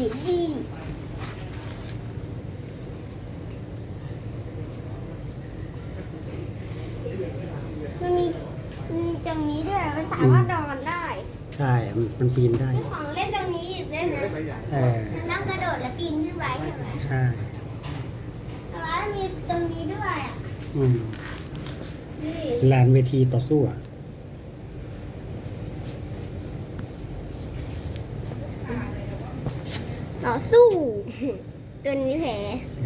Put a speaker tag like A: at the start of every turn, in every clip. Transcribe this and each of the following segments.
A: ลิตที่มันมีมีตรงนี้ด้วยมันสามารถนอนได้
B: ใช่มันมันปีนได้
A: มีของเล่นตรงนี้อีกด้วยนะ
B: เออ
A: มันต้องกระโดดและปีนขึ้นไปใช่ไหม
B: ใช่
A: แล้วมีตรงนี้ด้วยอะ
B: อืม
A: นี่
B: ลานเวทีต่อสู้อะ
A: ต่อสู้ ตัวนี้แผล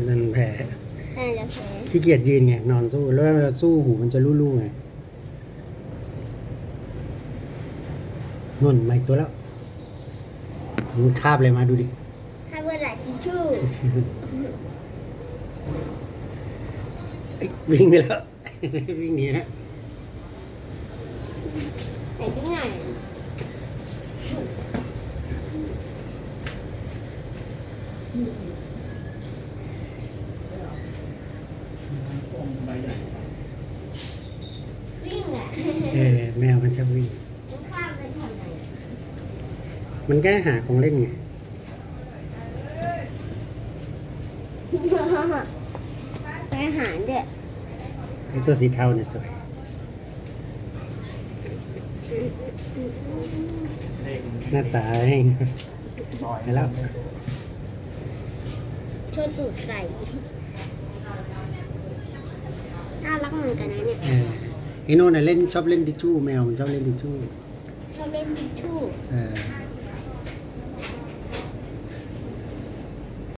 B: นั่นแผล
A: น่าจะแผล
B: ขี้เกียจยืนไงนอนสู้ แล้วเวลาสู้หูมันจะลู่ๆไงนุ่นมาอีกตัวแล้วมันคาบเลยมาดูดิ
A: ให้เวลาทิชชู่
B: เอ้ยวิ่งไปแล้ววิ่งหนีนะ
A: ใส่ที่ไหน วิ่งอะ
B: เออแมวมันชอบวิ่ง
A: มันข้ามไปทำไม
B: มันแก้หาของเล่นไง
A: ไปหารเด็ด
B: ไอ้ตัวสีเทาเนี่ยสวยหน้าตาเองไปแล้ว
A: โชว์ตูดใส่น่ารักเหมือนกันนะเนี่ย
B: เออไอ้โน่นน่ะเล่นชอบเล่นทิชชู่แมวมันชอบเล่นทิชชู่
A: ชอบเล่นทิชชู่
B: เออ